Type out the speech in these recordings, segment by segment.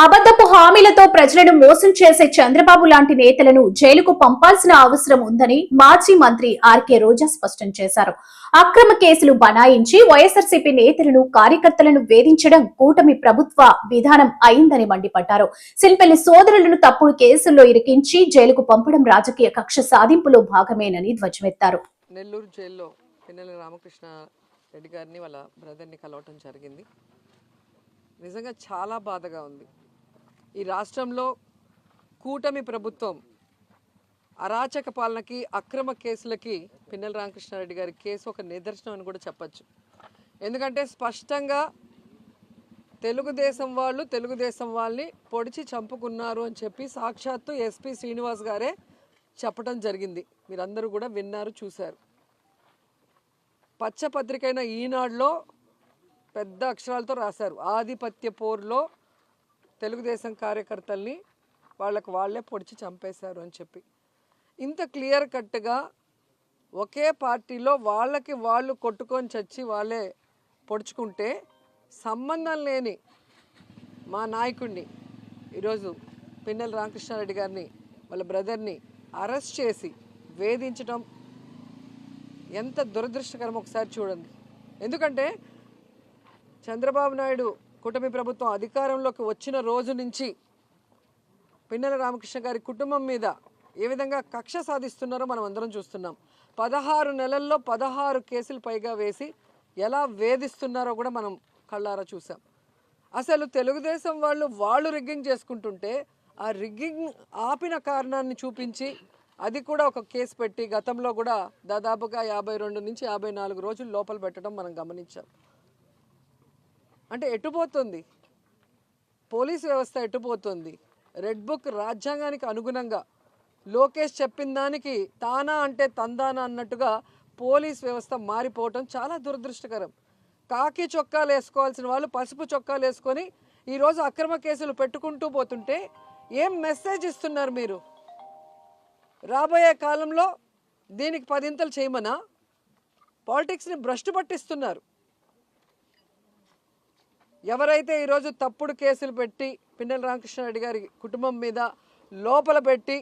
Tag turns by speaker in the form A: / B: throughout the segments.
A: అబద్ధపు హామీలతో ప్రజలను మోసం చేసే చంద్రబాబు లాంటి నేతలను జైలుకు పంపాల్సిన అవసరం ఉందని మాజీ మంత్రి ఆర్కే రోజా స్పష్టం చేశారు. అక్రమ కేసులు బనాయించి వైఎస్ఆర్సీపీ నేతలను కార్యకర్తలను వేధించడం కూటమి ప్రభుత్వ విధానం అయిందని మండిపడ్డారు. సిల్పెల్లి సోదరులను తప్పుడు కేసుల్లో ఇరికించి జైలుకు పంపడం రాజకీయ కక్ష సాధింపులో భాగమేనని ధ్వజమెత్తారు.
B: నెల్లూరు జైల్లో పిన్నెల రామకృష్ణ రెడ్డి గారిని వాళ్ళ బ్రదర్ని కలవటం జరిగింది. నిజంగా చాలా బాధగా ఉంది. ఈ రాష్ట్రంలో కూటమి ప్రభుత్వం అరాచక పాలనకి అక్రమ కేసులకి పిన్నెల రామకృష్ణారెడ్డి గారి కేసు ఒక నిదర్శనం అని కూడా చెప్పచ్చు. ఎందుకంటే స్పష్టంగా తెలుగుదేశం వాళ్ళు తెలుగుదేశం వాళ్ళని పొడిచి చంపుకున్నారు అని చెప్పి సాక్షాత్తు ఎస్పి శ్రీనివాస్ గారే చెప్పడం జరిగింది. మీరందరూ కూడా విన్నారు చూశారు. పచ్చపత్రికైన ఈనాడులో పెద్ద అక్షరాలతో రాశారు. ఆధిపత్య పోరులో తెలుగుదేశం కార్యకర్తల్ని వాళ్ళకు వాళ్ళే పొడిచి చంపేశారు అని చెప్పి. ఇంత క్లియర్ కట్గా ఒకే పార్టీలో వాళ్ళకి వాళ్ళు కొట్టుకొని చచ్చి వాళ్ళే పొడుచుకుంటే సంబంధం లేని మా నాయకుడిని ఈరోజు పిన్నెల రామకృష్ణారెడ్డి గారిని వాళ్ళ బ్రదర్ని అరెస్ట్ చేసి వేధించడం ఎంత దురదృష్టకరం ఒకసారి చూడండి. ఎందుకంటే చంద్రబాబు నాయుడు కూటమి ప్రభుత్వం అధికారంలోకి వచ్చిన రోజు నుంచి పిన్నెల రామకృష్ణ గారి కుటుంబం మీద ఏ విధంగా కక్ష సాధిస్తున్నారో మనం అందరం చూస్తున్నాం. పదహారు నెలల్లో పదహారు కేసులు పైగా వేసి ఎలా వేధిస్తున్నారో కూడా మనం కళ్ళారా చూసాం అసలు తెలుగుదేశం వాళ్ళు వాళ్ళు రిగ్గింగ్ చేసుకుంటుంటే ఆ రిగ్గింగ్ ఆపిన కారణాన్ని చూపించి అది కూడా ఒక కేసు పెట్టి గతంలో కూడా దాదాపుగా యాభై రెండు నుంచి యాభై నాలుగు రోజులు లోపల పెట్టడం మనం గమనించాం. అంటే ఎటుపోతుంది పోలీస్ వ్యవస్థ ఎటుపోతుంది రెడ్ బుక్ రాజ్యాంగానికి అనుగుణంగా లోకేష్ చెప్పిన దానికి తానా అంటే తందానా అన్నట్టుగా పోలీస్ వ్యవస్థ మారిపోవటం చాలా దురదృష్టకరం. కాకి చొక్కాలు వేసుకోవాల్సిన వాళ్ళు పసుపు చొక్కాలు వేసుకొని ఈరోజు అక్రమ కేసులు పెట్టుకుంటూ పోతుంటే ఏం మెసేజ్ ఇస్తున్నారు మీరు? రాబోయే కాలంలో దీనికి పదింతలు చేయమనా? పాలిటిక్స్ని భ్రష్టు పట్టిస్తున్నారు. ఎవరైతే ఈరోజు తప్పుడు కేసులు పెట్టి పిన్నెల రామకృష్ణారెడ్డి గారి కుటుంబం మీద లోపల పెట్టి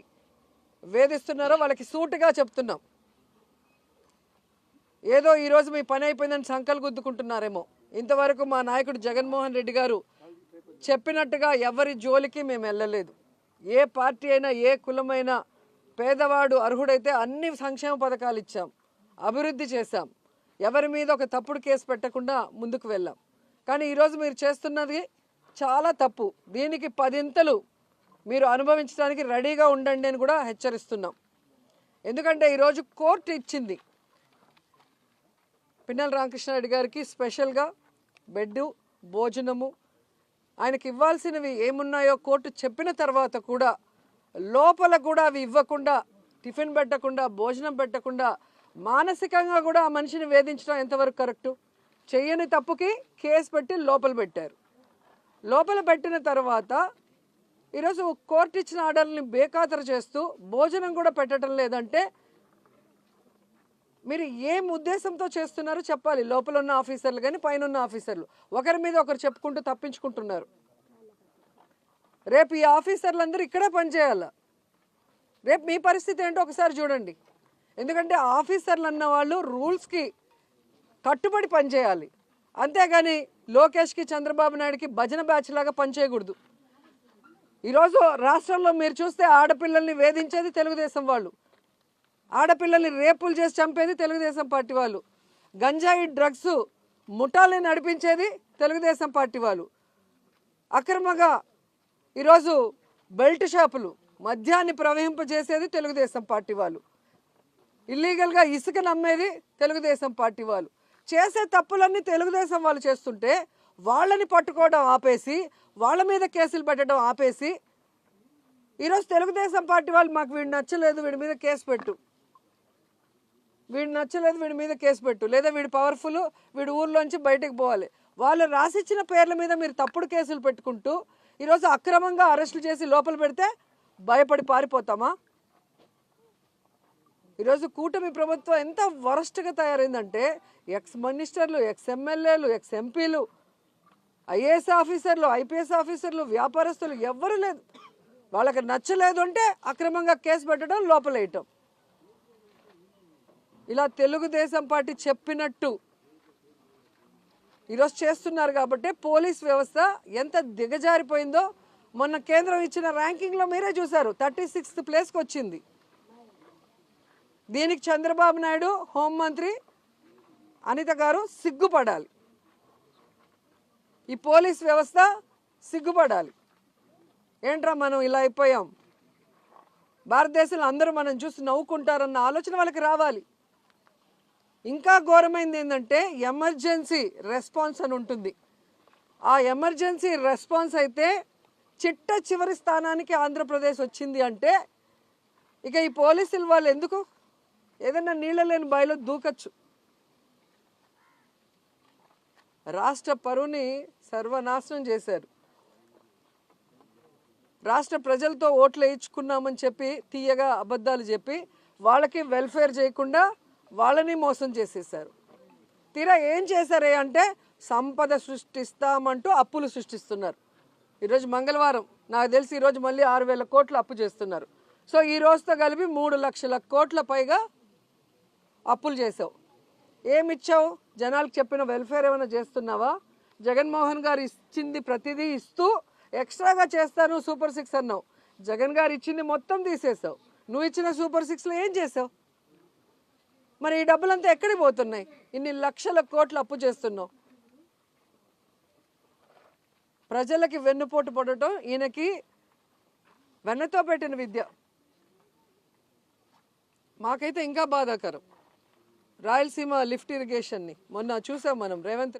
B: వేధిస్తున్నారో వాళ్ళకి సూటుగా చెప్తున్నాం. ఏదో ఈరోజు మీ పని అయిపోయిందని సంకల్ గుద్దుకుంటున్నారేమో. ఇంతవరకు మా నాయకుడు జగన్మోహన్ రెడ్డి గారు చెప్పినట్టుగా ఎవరి జోలికి మేము వెళ్ళలేదు. ఏ పార్టీ అయినా ఏ కులమైనా పేదవాడు అర్హుడైతే అన్ని సంక్షేమ పథకాలు ఇచ్చాం అభివృద్ధి చేశాం. ఎవరి మీద ఒక తప్పుడు కేసు పెట్టకుండా ముందుకు వెళ్ళాం. కానీ ఈరోజు మీరు చేస్తున్నది చాలా తప్పు. దీనికి పదింతలు మీరు అనుభవించడానికి రెడీగా ఉండండి అని కూడా హెచ్చరిస్తున్నాం. ఎందుకంటే ఈరోజు కోర్టు ఇచ్చింది. పిన్నెల రామకృష్ణారెడ్డి గారికి స్పెషల్గా బెడ్ భోజనము ఆయనకి ఇవ్వాల్సినవి ఏమున్నాయో కోర్టు చెప్పిన తర్వాత కూడా లోపల కూడా అవి ఇవ్వకుండా టిఫిన్ పెట్టకుండా భోజనం పెట్టకుండా మానసికంగా కూడా ఆ మనిషిని వేధించడం ఎంతవరకు కరెక్టు? చెయ్యని తప్పుకి కేసు పెట్టి లోపల పెట్టారు. లోపల పెట్టిన తర్వాత ఈరోజు కోర్టు ఇచ్చిన ఆర్డర్ని బేఖాతరు చేస్తూ భోజనం కూడా పెట్టడం లేదంటే మీరు ఏం ఉద్దేశంతో చేస్తున్నారో చెప్పాలి. లోపల ఉన్న ఆఫీసర్లు కానీ పైన ఉన్న ఆఫీసర్లు. ఒకరి మీద ఒకరు చెప్పుకుంటూ తప్పించుకుంటున్నారు. రేపు ఈ ఆఫీసర్లందరూ ఇక్కడే పనిచేయాలి. రేపు మీ పరిస్థితి ఏంటో ఒకసారి చూడండి. ఎందుకంటే ఆఫీసర్లు అన్న వాళ్ళు రూల్స్కి కట్టుబడి పనిచేయాలి. అంతేగాని లోకేష్కి చంద్రబాబు నాయుడుకి భజన బ్యాచ్ లాగా పనిచేయకూడదు. ఈరోజు రాష్ట్రంలో మీరు చూస్తే ఆడపిల్లల్ని వేధించేది తెలుగుదేశం వాళ్ళు. ఆడపిల్లల్ని రేపులు చేసి చంపేది తెలుగుదేశం పార్టీ వాళ్ళు. గంజాయి డ్రగ్స్ ముఠాల్ని నడిపించేది తెలుగుదేశం పార్టీ వాళ్ళు. అక్రమంగా ఈరోజు బెల్ట్ షాపులు మద్యాన్ని ప్రవహింపజేసేది తెలుగుదేశం పార్టీ వాళ్ళు. ఇల్లీగల్గా ఇసుక నమ్మేది తెలుగుదేశం పార్టీ వాళ్ళు. చేసే తప్పులన్నీ తెలుగుదేశం వాళ్ళు చేస్తుంటే వాళ్ళని పట్టుకోవడం ఆపేసి వాళ్ళ మీద కేసులు పెట్టడం ఆపేసి ఈరోజు తెలుగుదేశం పార్టీ వాళ్ళు మాకు వీడు నచ్చలేదు వీడి మీద కేసు పెట్టు. వీడు నచ్చలేదు వీడి మీద కేసు పెట్టు. లేదా వీడు పవర్ఫుల్ వీడు ఊర్లోంచి బయటకు పోవాలి. వాళ్ళు రాసిచ్చిన పేర్ల మీద మీరు తప్పుడు కేసులు పెట్టుకుంటూ ఈరోజు అక్రమంగా అరెస్టులు చేసి లోపల పెడితే భయపడి పారిపోతామా? ఈరోజు కూటమి ప్రభుత్వం ఎంత వరస్ట్గా తయారైందంటే ఎక్స్ మినిస్టర్లు ఎక్స్ ఎమ్మెల్యేలు ఎక్స్ ఎంపీలు ఐఏఎస్ ఆఫీసర్లు ఐపీఎస్ ఆఫీసర్లు వ్యాపారస్తులు ఎవ్వరూ లేదు. వాళ్ళకి నచ్చలేదు అంటే అక్రమంగా కేసు పెట్టడం లోపలేయటం. ఇలా తెలుగుదేశం పార్టీ చెప్పినట్టు ఈరోజు చేస్తున్నారు కాబట్టి పోలీస్ వ్యవస్థ ఎంత దిగజారిపోయిందో మొన్న కేంద్రం ఇచ్చిన ర్యాంకింగ్లో మీరే చూశారు. థర్టీ సిక్స్త్ ప్లేస్కి వచ్చింది దీనికి చంద్రబాబు నాయుడు హోంమంత్రి అనిత గారు సిగ్గుపడాలి. ఈ పోలీస్ వ్యవస్థ సిగ్గుపడాలి. ఏంట్రా మనం ఇలా అయిపోయాం? భారతదేశంలో అందరూ మనం చూసి నవ్వుకుంటారన్న ఆలోచన వాళ్ళకి రావాలి. ఇంకా ఘోరమైంది ఏంటంటే ఎమర్జెన్సీ రెస్పాన్స్ అని ఉంటుంది. ఆ ఎమర్జెన్సీ రెస్పాన్స్ అయితే చిట్ట చివరి స్థానానికి ఆంధ్రప్రదేశ్ వచ్చింది అంటే ఇక ఈ పోలీసులు వాళ్ళు ఎందుకు ఏదైనా నీళ్ళ లేని బావిలో దూకచ్చు. రాష్ట్ర పరువుని సర్వనాశనం చేశారు. రాష్ట్ర ప్రజలతో ఓట్లు వేయించుకున్నామని చెప్పి తీయగా అబద్ధాలు చెప్పి వాళ్ళకి వెల్ఫేర్ చేయకుండా వాళ్ళని మోసం చేసేసారు తీరా ఏం చేశారే అంటే సంపద సృష్టిస్తామంటూ అప్పులు సృష్టిస్తున్నారు. ఈరోజు మంగళవారం నాకు తెలిసి ఈరోజు మళ్ళీ ఆరు వేల కోట్లు అప్పు చేస్తున్నారు. సో ఈ రోజుతో కలిపి మూడు లక్షల కోట్ల పైగా అప్పులు చేసావు. ఏమిచ్చావు? జనాలకు చెప్పిన వెల్ఫేర్ ఏమైనా చేస్తున్నావా? జగన్మోహన్ గారు ఇచ్చింది ప్రతిదీ ఇస్తూ ఎక్స్ట్రాగా చేస్తాను సూపర్ సిక్స్ అన్నావు. జగన్ గారు ఇచ్చింది మొత్తం తీసేసావు. నువ్వు ఇచ్చిన సూపర్ సిక్స్లో ఏం చేసావు? మరి ఈ డబ్బులంతా ఎక్కడికి పోతున్నాయి? ఇన్ని లక్షల కోట్లు అప్పు చేస్తున్నావు. ప్రజలకి వెన్నుపోటు పడటం ఈయనకి వెన్నతో పెట్టిన విద్య. మాకైతే ఇంకా బాధాకరం. రాయలసీమ లిఫ్ట్ ఇరిగేషన్ని మొన్న చూసాం మనం రేవంత్